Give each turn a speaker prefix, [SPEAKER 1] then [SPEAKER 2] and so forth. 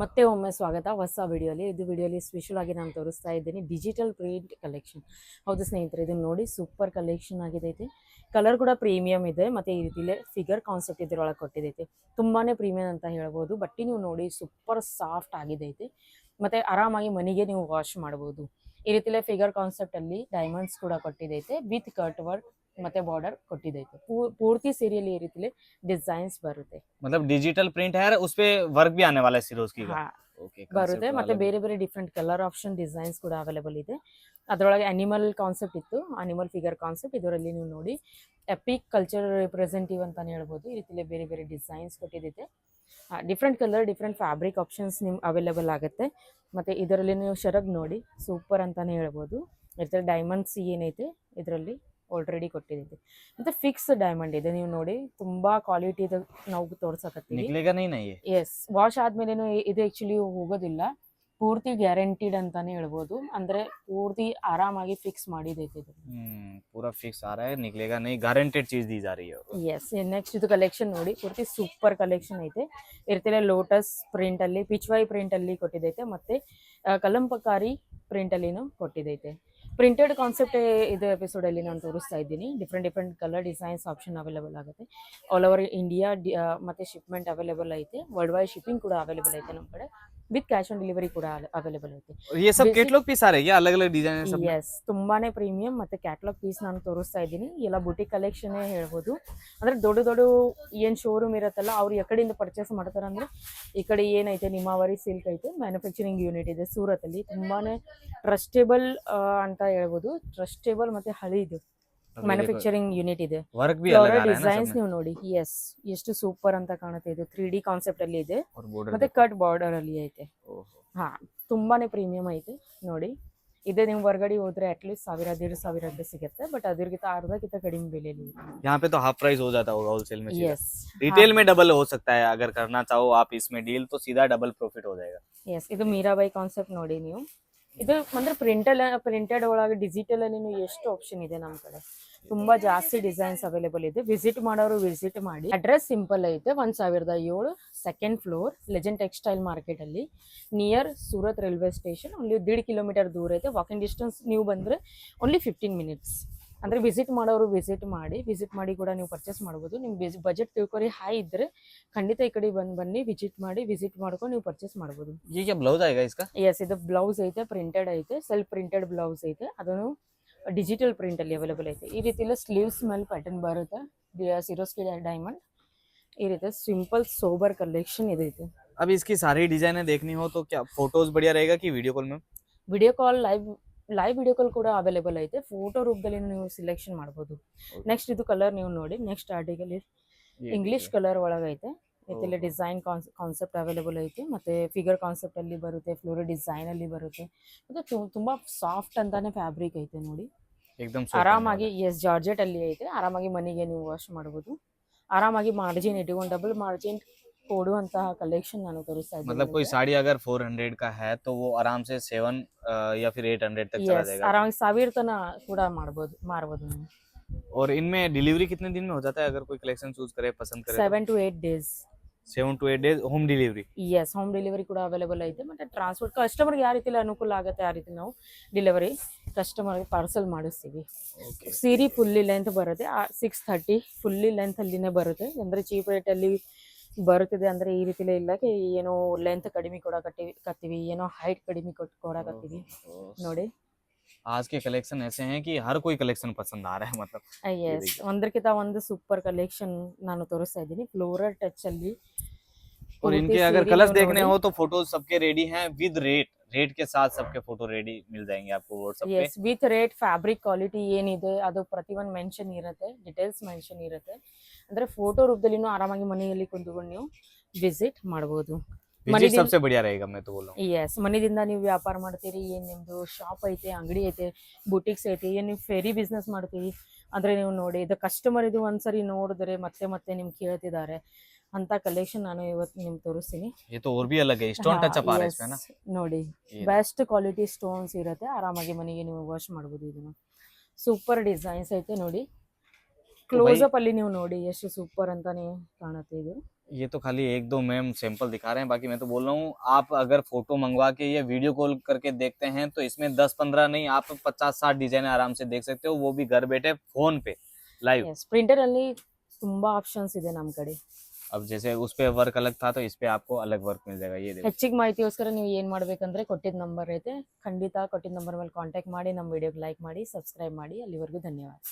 [SPEAKER 1] ಮತ್ತೆ ಒಮ್ಮೆ ಸ್ವಾಗತ. ಹೊಸ ವಿಡಿಯೋಲಿ, ಇದು ವಿಡಿಯೋಲಿ ಸ್ಪೆಷಲ್ ಆಗಿ ನಾನು ತೋರಿಸ್ತಾ ಇದ್ದೀನಿ. ಡಿಜಿಟಲ್ ಪ್ರಿಂಟ್ ಕಲೆಕ್ಷನ್ ಹೌದು ಸ್ನೇಹಿತರೆ ಇದನ್ನು ನೋಡಿ ಸೂಪರ್ ಕಲೆಕ್ಷನ್ ಆಗಿದೈತೆ. ಕಲರ್ ಕೂಡ ಪ್ರೀಮಿಯಂ ಇದೆ, ಮತ್ತು ಈ ರೀತಿಲೇ ಫಿಗರ್ ಕಾನ್ಸೆಪ್ಟ್ ಇದರೊಳಗೆ ಕೊಟ್ಟಿದೈತೆ. ತುಂಬಾ ಪ್ರೀಮಿಯಂ ಅಂತ ಹೇಳ್ಬೋದು ಬಟ್ಟೆ ನೀವು ನೋಡಿ ಸೂಪರ್ ಸಾಫ್ಟ್ ಆಗಿದೈತೆ. ಮತ್ತು ಆರಾಮಾಗಿ ಮನೆಗೆ ನೀವು ವಾಶ್ ಮಾಡ್ಬೋದು. ಈ ರೀತಿಲೇ ಫಿಗರ್ ಕಾನ್ಸೆಪ್ಟಲ್ಲಿ ಡೈಮಂಡ್ಸ್ ಕೂಡ ಕೊಟ್ಟಿದೈತೆ ವಿತ್ ಕಟ್ ವರ್ಕ್ ಮತ್ತು ಬಾರ್ಡರ್ ಕೊಟ್ಟಿದೈತೆ ಪೂ- ಪೂರ್ತಿ ಸೀರೆಯಲ್ಲಿ ಈ ರೀತಿಲಿ ಡಿಸೈನ್ಸ್ ಬರುತ್ತೆ
[SPEAKER 2] मतलब डिजिटल प्रिंट है उस पे वर्क भी आने वाला है सिरोज की
[SPEAKER 1] ಹಾ
[SPEAKER 2] ओके
[SPEAKER 1] ಬರುತ್ತೆ ಮತ್ತೆ ಬೇರೆ ಬೇರೆ ಡಿಫ್ರೆಂಟ್ ಕಲರ್ ಆಪ್ಷನ್ ಡಿಸೈನ್ಸ್ ಕೂಡ ಅವೈಲೇಬಲ್ ಇದೆ ಅದರೊಳಗೆ ಅನಿಮಲ್ ಕಾನ್ಸೆಪ್ಟ್ ಇತ್ತು ಅನಿಮಲ್ ಫಿಗರ್ ಕಾನ್ಸೆಪ್ಟ್ ಇದರಲ್ಲಿ ನೀವು ನೋಡಿ ಎಪಿಕ್ ಕಲ್ಚರ್ ರಿಪ್ರೆಸೆಂಟೇಟಿವ್ ಅಂತಾನೆ ಹೇಳ್ಬೋದು ಈ ರೀತಿಲಿ ಬೇರೆ ಬೇರೆ ಡಿಸೈನ್ಸ್ ಕೊಟ್ಟಿದೆ different colour different fabric options ನಿಮ್ಗೆ ಅವೈಲೇಬಲ್ ಆಗುತ್ತೆ ಮತ್ತು ಇದರಲ್ಲಿ ನೀವು ಶರಗ್ ನೋಡಿ ಸೂಪರ್ ಅಂತಾನೆ ಹೇಳ್ಬೋದು ಇದ್ರ ಡೈಮಂಡ್ಸ್ ಏನೈತೆ ಇದರಲ್ಲಿ ಆಲ್ರೆಡಿ ಕೊಟ್ಟಿದೆ ಮತ್ತು ಫಿಕ್ಸ್ ಡೈಮಂಡ್ ಇದೆ ನೀವು ನೋಡಿ ತುಂಬ ಕ್ವಾಲಿಟಿದು ನಾವು ತೋರ್ಸಕತ್ತೀವಿ
[SPEAKER 2] निकलेगा नहीं ना ये
[SPEAKER 1] ಎಸ್ ವಾಶ್ ಆದ್ಮೇಲೆನು ಇದು ಆಕ್ಚುಲಿ ಹೋಗೋದಿಲ್ಲ ಪೂರ್ತಿ ಗ್ಯಾರಂಟಿಡ್ ಅಂತಾನೆ ಹೇಳ್ಬೋದು ಅಂದ್ರೆ ಪೂರ್ತಿ ಆರಾಮಾಗಿ ಫಿಕ್ಸ್ ಮಾಡಿದೈತೆ ಇದು
[SPEAKER 2] हम्म, पूरा फिक्स आ रहा है निकलेगा नहीं गारंटेड चीज दी जा रही है
[SPEAKER 1] ಎಸ್ ನೆಕ್ಸ್ಟ್ ಇದು ಕಲೆಕ್ಷನ್ ನೋಡಿ ಪೂರ್ತಿ ಸೂಪರ್ ಕಲೆಕ್ಷನ್ ಐತೆ ಇರ್ತಿಲ್ಲ ಲೋಟಸ್ ಪ್ರಿಂಟ್ ಅಲ್ಲಿ ಪಿಚ್ವೈ ಪ್ರಿಂಟ್ ಅಲ್ಲಿ ಕೊಟ್ಟಿದೈತೆ ಮತ್ತೆ ಆ, ಕಲಂಪಕಾರಿ ಪ್ರಿಂಟ್ ಅಲ್ಲಿನೂ ಕೊಟ್ಟಿದೈತೆ ಪ್ರಿಂಟೆಡ್ ಕಾನ್ಸೆಪ್ಟ್ ಇದು ಎಪಿಸೋಡ್ ಅಲ್ಲಿ ನಾನು ತೋರಿಸ್ತಾ ಇದ್ದೀನಿ. Different different colour designs option available ಆಗುತ್ತೆ. ಆಲ್ ಓವರ್ ಇಂಡಿಯಾ ಮತ್ತೆ ಶಿಪ್ಮೆಂಟ್ ಅವೈಲೇಬಲ್ ಐತೆ. ವರ್ಲ್ಡ್ ವೈಡ್ ಶಿಪ್ಪಿಂಗ್ ಕೂಡ ಅವೈಲೇಬಲ್ ಐತೆ ನಮ್ಮ ಕಡೆ. ವಿತ್ ಕ್ಯಾಶ್ ಆನ್ ಡೆಲಿವರಿ ಕೂಡ ಅವೈಲೇಬಲ್ ಐತೆ
[SPEAKER 2] और ये सब
[SPEAKER 1] Basic-
[SPEAKER 2] केटलॉग पीस आ रहे हैं क्या अलग अलग डिजाइन सब
[SPEAKER 1] ಎಸ್ ತುಂಬಾನೇ ಪ್ರೀಮಿಯಂ ಮತ್ತೆ ಕ್ಯಾಟ್ಲಾಗ್ ಪೀಸ್ ನಾನು ತೋರಿಸ್ತಾ ಇದ್ದೀನಿ ಎಲ್ಲ ಬುಟಿಕ್ ಕಲೆಕ್ಷನ್ ಹೇಳ್ಬೋದು ಅಂದ್ರೆ ದೊಡ್ಡ ದೊಡ್ಡ ಏನ್ ಶೋರೂಮ್ ಇರುತ್ತಲ್ಲ ಅವ್ರು ಎಕಡೆಯಿಂದ ಪರ್ಚೇಸ್ ಮಾಡ್ತಾರೆ ಅಂದ್ರೆ ಈ ಕಡೆ ಏನೈತೆ ನಿಮಾವರಿ ಸಿಲ್ಕ್ ಐತೆ ಮ್ಯಾನುಫ್ಯಾಕ್ಚರಿಂಗ್ ಯೂನಿಟ್ ಇದೆ ಸೂರತ್ ಅಲ್ಲಿ ತುಂಬಾನೇ ಟ್ರಸ್ಟೇಬಲ್ ಅಂತ ಹೇಳ್ಬೋದು ಟ್ರಸ್ಟೇಬಲ್ ಮತ್ತೆ ಹಳಿದು ಮ್ಯಾನುಫ್ಯಾಕ್ಚರಿಂಗ್ ಯೂನಿಟ್ ಇದೆ
[SPEAKER 2] वर्क भी अलग आ रहा है ना
[SPEAKER 1] ಡಿಸೈನ್ಸ್
[SPEAKER 2] सब में
[SPEAKER 1] ನೀವು ನೋಡಿ ಎಸ್ ಎಷ್ಟು ಸೂಪರ್ ಅಂತ ಕಾಣುತ್ತೆ ಇದು ತ್ರೀ ಡಿ ಕಾನ್ಸೆಪ್ಟ್ ಅಲ್ಲಿ ಇದೆ
[SPEAKER 2] और बॉर्डर
[SPEAKER 1] ಮತ್ತೆ ಕಟ್ ಬಾರ್ಡರ್ ಅಲ್ಲಿ ಐತೆ
[SPEAKER 2] ओहो
[SPEAKER 1] ಹಾ ತುಂಬಾನೇ ಪ್ರೀಮಿಯಂ ಐತೆ ನೋಡಿ ಇದೇ ನೀವು ಹೊರಗಡೆ ಹೋದ್ರೆ ಅಟ್ಲೀಸ್ಟ್ ಸಾವಿರ ದೇಡ್ ಸಾವಿರ ಅಂತ ಸಿಗುತ್ತೆ ಬಟ್ ಅದಕ್ಕಿಂತ ಅರ್ಧಕ್ಕಿಂತ ಕಡಿಮೆ ಬೆಲೆಯಲ್ಲಿ
[SPEAKER 2] यहाँ पे तो हाफ प्राइस हो जाता होगा होलसेल में सीधा
[SPEAKER 1] ಎಸ್
[SPEAKER 2] रिटेल में डबल हो सकता है अगर करना चाहो आप इसमें डील तो सीधा डबल प्रॉफिट हो जाएगा
[SPEAKER 1] ಎಸ್ ಇದು ಮೀರಾಬಾಯಿ ಕಾನ್ಸೆಪ್ಟ್ ನೋಡಿ ನೀವು ಇದು ಅಂದ್ರೆ ಪ್ರಿಂಟಲ್ ಪ್ರಿಂಟೆಡ್ ಒಳಗೆ ಡಿಜಿಟಲ್ ಅಲ್ಲಿ ಎಷ್ಟು ಆಪ್ಷನ್ ಇದೆ ನಮ್ಮ ಕಡೆ? ತುಂಬಾ ಜಾಸ್ತಿ ಡಿಸೈನ್ಸ್ ಅವೈಲೇಬಲ್ ಇದೆ. ವಿಸಿಟ್ ಮಾಡೋರು ವಿಸಿಟ್ ಮಾಡಿ. ಅಡ್ರೆಸ್ ಸಿಂಪಲ್ ಐತೆ. ಒಂದ್ ಸಾವಿರದ ಏಳು second floor legend textile market ಅಲ್ಲಿ. ನಿಯರ್ ಸೂರತ್ ರೈಲ್ವೆ ಸ್ಟೇಷನ್ ಒಂದು ದೀಡ್ ಕಿಲೋಮೀಟರ್ ದೂರ ಐತೆ. ವಾಕಿಂಗ್ ಡಿಸ್ಟೆನ್ಸ್ ನೀವು ಬಂದ್ರೆ ಓನ್ಲಿ ಫಿಫ್ಟೀನ್ ಮಿನಿಟ್ಸ್ ಅಂದ್ರೆ ವಿಸಿಟ್ ಮಾಡೋರು ವಿಸಿಟ್ ಮಾಡಿ ವಿಸಿಟ್ ಮಾಡಿ ಕೂಡ ನೀವು ಪರ್ಚೇಸ್ ಮಾಡ್ಬೋದು ನಿಮ್ಮ ಬಜೆಟ್ ತಿಳ್ಕೊರಿ ಹೈ ಇದ್ರೆ ಖಂಡಿತ ಈ ಕಡೆ ಬಂದು ಬನ್ನಿ ವಿಸಿಟ್ ಮಾಡಿ ವಿಸಿಟ್ ಮಾಡ್ಕೊಂಡು ನೀವು ಪರ್ಚೇಸ್ ಮಾಡ್ಬೋದು
[SPEAKER 2] ये क्या ब्लाउज आएगा इसका
[SPEAKER 1] ಎಸ್ ಇದು ಬ್ಲೌಸ್ ಐತೆ ಪ್ರಿಂಟೆಡ್ ಐತೆ ಸೆಲ್ಫ್ ಪ್ರಿಂಟೆಡ್ ಬ್ಲೌಸ್ ಐತೆ ಅದನ್ನು ಡಿಜಿಟಲ್ ಪ್ರಿಂಟ್ ಅಲ್ಲಿ ಅವೈಲೇಬಲ್ ಐತೆ ಈ ರೀತಿ ಎಲ್ಲ ಸ್ಲೀವ್ಸ್ ಮೇಲೆ ಪ್ಯಾಟರ್ನ್ ಬರುತ್ತೆ ಸಿರೋಸ್ಕಿ ಡೈಮಂಡ್ ಈ ರೀತಿ ಸಿಂಪಲ್ ಸೋಬರ್ ಕಲೆಕ್ಷನ್ ಇದೈತೆ
[SPEAKER 2] अब इसकी सारी डिजाइने देखनी हो तो क्या फोटोज बढ़िया रहेगा कि वीडियो कॉल में
[SPEAKER 1] video call live live video call ಕೂಡ ಅವೈಲೇಬಲ್ ಐತೆ. ಫೋಟೋ ರೂಪದಲ್ಲಿ ನೀವು ಸಿಲೆಕ್ಷನ್ ಮಾಡಬಹುದು ನೆಕ್ಸ್ಟ್ ಇದು ಕಲರ್ ನೀವು ನೋಡಿ. ನೆಕ್ಸ್ಟ್ ಆರ್ಟಿಕಲ್ ಇಂಗ್ಲಿಷ್ ಕಲರ್ ಒಳಗೈತೆ
[SPEAKER 2] ಇದರಲ್ಲಿ
[SPEAKER 1] ಡಿಸೈನ್ ಕಾನ್ಸೆಪ್ಟ್ ಅವೈಲೇಬಲ್ ಐತೆ. ಮತ್ತೆ ಫಿಗರ್ ಕಾನ್ಸೆಪ್ಟ್ ಅಲ್ಲಿ ಬರುತ್ತೆ ಫ್ಲೋರಿ ಡಿಸೈನ್ ಅಲ್ಲಿ ಬರುತ್ತೆ. ಮತ್ತೆ ತುಂಬಾ ಸಾಫ್ಟ್ ಅಂತಾನೆ ಫ್ಯಾಬ್ರಿಕ್ ಐತೆ ನೋಡಿ. ಆರಾಮಾಗಿ ಎಸ್ ಜಾರ್ಜೆಟ್ ಅಲ್ಲಿ ಐತೆ. ಆರಾಮಾಗಿ ಮನೆಗೆ ನೀವು ವಾಶ್ ಮಾಡಬಹುದು ಆರಾಮಾಗಿ ಮಾರ್ಜಿನ್ ಇಟ್ಕೊಂಡು ಡಬಲ್ ಮಾರ್ಜಿನ್ ಕೊಡುವಂತಹ ಕಲೆಕ್ಷನ್ ನಾನು ತೋರಿಸ್ತಾ
[SPEAKER 2] वाला। मतलब कोई
[SPEAKER 1] ಇದ್ದೀನಿ
[SPEAKER 2] साड़ी अगर 400 का है तो वो आराम से 7 या फिर 800 तक चला
[SPEAKER 1] ಎಸ್
[SPEAKER 2] जाएगा
[SPEAKER 1] ಆರಾಮಾಗಿ ಸಾವಿರ ತನ ಕೂಡ ಮಾಡ್ಬೋದು ಮಾರ್ಬೋದು ನೀವು
[SPEAKER 2] और इनमें डिलीवरी कितने दिन में हो जाता है अगर कोई कलेक्शन चूज करे पसंद करे
[SPEAKER 1] seven to eight days
[SPEAKER 2] seven to eight days home delivery
[SPEAKER 1] S home delivery ಕೂಡ ಅವೈಲೇಬಲ್ ಐತೆ ಮತ್ತೆ ಟ್ರಾನ್ಸ್ಪೋರ್ಟ್ ಕಸ್ಟಮರ್ಗೆ ಯಾವ ರೀತಿ ಅನುಕೂಲ ಆಗುತ್ತೆ ಆ ರೀತಿ ನಾವು ಡೆಲಿವರಿ ಕಸ್ಟಮರ್ಗೆ ಪಾರ್ಸಲ್ ಮಾಡಿಸ್ತೀವಿ
[SPEAKER 2] ओके
[SPEAKER 1] ಸೀರೆ ಫುಲ್ಲಿ ಲೆಂತ್ ಬರುತ್ತೆ ಸಿಕ್ಸ್ ಥರ್ಟಿ ಫುಲ್ಲಿ ಲೆಂತ್ ಅಲ್ಲಿನೇ ಬರುತ್ತೆ ಅಂದರೆ ಚೀಪ್ ರೇಟಲ್ಲಿ ಬರುತ್ತಿದೆ ಅಂದರೆ ಈ ರೀತಿಲೇ ಇಲ್ಲ ಕಿ ಏನೋ ಲೆಂತ್ ಕಡಿಮೆ ಕೊಡಕತ್ತೀವಿ ಕತ್ತೀವಿ ಏನೋ ಹೈಟ್ ಕಡಿಮೆ ಕೊಟ್ಟು ಕೊಡಕತ್ತೀವಿ ನೋಡಿ
[SPEAKER 2] आज के कलेक्शन ऐसे हैं कि हर कोई कलेक्शन पसंद आ रहा है मतलब
[SPEAKER 1] ಎಸ್ ಒಂದಕ್ಕಿಂತ ಒಂದು ಸೂಪರ್ ಕಲೆಕ್ಷನ್ ನಾನು ತೋರಿಸ್ತಾ ಇದ್ದೀನಿ ಫ್ಲೋರಲ್ ಟಚ್ ಅಲ್ಲಿ
[SPEAKER 2] और
[SPEAKER 1] ಪೂರ್ತಿ
[SPEAKER 2] इनके अगर
[SPEAKER 1] ಸೀರೆನೂ
[SPEAKER 2] कलर्स देखने
[SPEAKER 1] ನೋಡಿ.
[SPEAKER 2] हो तो फोटोज सबके रेडी हैं विद रेट रेट के साथ सबके फोटो रेडी मिल जाएंगे आपको व्हाट्सएप पे
[SPEAKER 1] S with rate fabric quality ಏನಿದೆ ಅದು ಪ್ರತಿಯೊಂದು ಮೆನ್ಷನ್ ಇರುತ್ತೆ ಡಿಟೇಲ್ಸ್ ಮೆನ್ಷನ್ ಇರುತ್ತೆ ಅಂದ್ರೆ ಫೋಟೋ ರೂಪದಲ್ಲಿನೂ ಆರಾಮಾಗಿ ಮನೆಯಲ್ಲಿ ಕುಂತ್ಕೊಂಡು ನೀವು ವಿಸಿಟ್ ಮಾಡ್ಬೋದು
[SPEAKER 2] विजिट
[SPEAKER 1] मनी दिन-
[SPEAKER 2] सबसे बढ़िया रहेगा मैं तो बोल रहा हूँ
[SPEAKER 1] ಎಸ್ ಮನೆಯಿಂದ ನೀವು ವ್ಯಾಪಾರ ಮಾಡ್ತೀರಿ ಏನ್ ನಿಮ್ದು ಶಾಪ್ ಐತೆ ಅಂಗಡಿ ಐತೆ ಬುಟಿಕ್ಸ್ ಐತೆ ಏನ್ ನೀವು ಫೆರಿ ಬಿಸ್ನೆಸ್ ಮಾಡ್ತೀವಿ ಅಂದ್ರೆ ನೀವು ನೋಡಿ ಇದು ಕಸ್ಟಮರ್ ಇದು ಒಂದ್ಸರಿ ನೋಡಿದ್ರೆ ಮತ್ತೆ ಮತ್ತೆ ನಿಮ್ಗೆ ಕೇಳ್ತಿದ್ದಾರೆ ಅಂತ ಕಲೆಕ್ಷನ್ ನಾನು ಇವತ್ತು ನಿಮ್ಗೆ ತೋರಿಸ್ತೀನಿ
[SPEAKER 2] ये तो और भी अलग है स्टोन
[SPEAKER 1] ಹಾ,
[SPEAKER 2] टचअप आ रहा है
[SPEAKER 1] yes.
[SPEAKER 2] इसमें ना
[SPEAKER 1] ನೋಡಿ
[SPEAKER 2] ये
[SPEAKER 1] ಬೆಸ್ಟ್ ಕ್ವಾಲಿಟಿ ಸ್ಟೋನ್ಸ್ ಇರುತ್ತೆ ಆರಾಮಾಗಿ ಮನೆಗೆ ನೀವು ವಾಶ್ ಮಾಡ್ಬೋದು ಇದನ್ನ ಸೂಪರ್ ಡಿಸೈನ್ಸ್ ಐತೆ ನೋಡಿ ಕ್ಲೋಸ್ ಅಪ್ ಅಲ್ಲಿ ನೀವು ನೋಡಿ ಎಷ್ಟು ಸೂಪರ್ ಅಂತಾನೆ ಕಾಣುತ್ತೆ ಇದು
[SPEAKER 2] ये तो खाली एक दो मैम सैंपल दिखा रहे हैं बाकी मैं तो बोल रहा हूँ आप अगर फोटो मंगवा के ये वीडियो कॉल करके देखते हैं तो इसमें दस पंद्रह नहीं आप पचास साठ डिजाइन आराम से देख सकते हो वो भी घर बैठे फोन पे लाइव
[SPEAKER 1] ಎಸ್ ಪ್ರಿಂಟರ್ ಅಲ್ಲಿ ತುಂಬಾ ಆಪ್ಷನ್ಸ್ ಇದೆ ನಮ್ಮ ಕಡೆ
[SPEAKER 2] अब जैसे उस पे वर्क अलग था तो इस पे आपको अलग वर्क मिल जाएगा ये देखो
[SPEAKER 1] ಹೆಚ್ಚಿಗೆ ಮಾಹಿತಿಗೋಸ್ಕರ ನೀವು ಏನ್ ಮಾಡ್ಬೇಕಂದ್ರೆ ಕೊಟ್ಟಿದ್ದ ನಂಬರ್ ಐತೆ ಖಂಡಿತ ಕೊಟ್ಟಿದ್ದ ನಂಬರ್ ಮೇಲೆ ಕಾಂಟ್ಯಾಕ್ಟ್ ಮಾಡಿ ನಮ್ಮ ವಿಡಿಯೋಗೆ ಲೈಕ್ ಮಾಡಿ ಸಬ್ಸ್ಕ್ರೈಬ್ ಮಾಡಿ ಅಲ್ಲಿವರೆಗೂ ಧನ್ಯವಾದ